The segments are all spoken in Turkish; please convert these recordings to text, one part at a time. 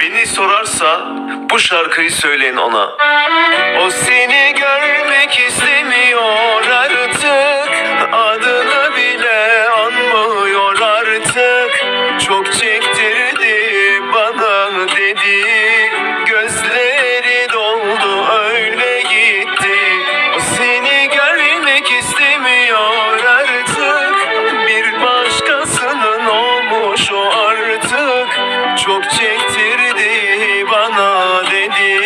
Beni sorarsa bu şarkıyı söyleyin ona. O seni görmek istemiyor. Çok çektirdi bana dedi.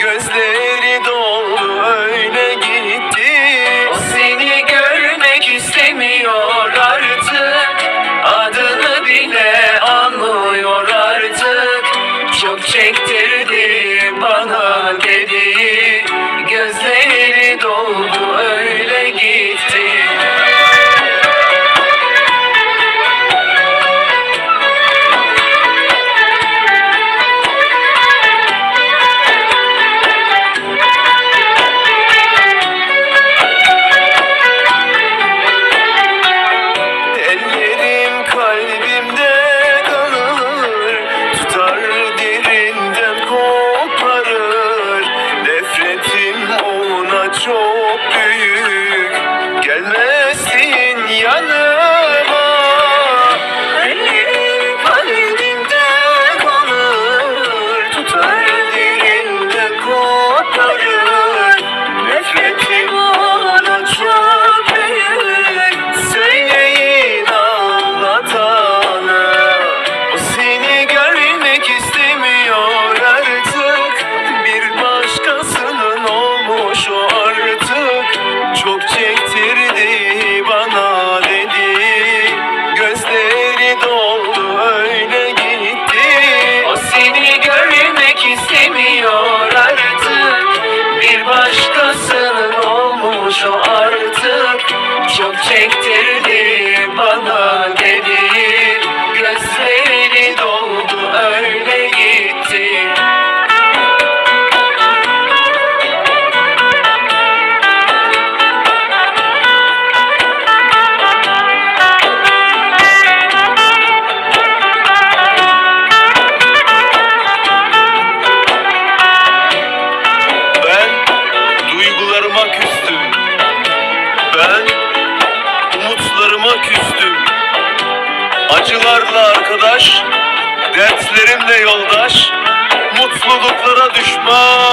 Gözleri doldu öyle gitti. O seni görmek istemiyor artık. Adını bile anlıyor artık. Çok çektirdi bana dedi. Gözleri doldu öyle gitti. Acılarla arkadaş, dertlerimle yoldaş, mutluluklara düşman.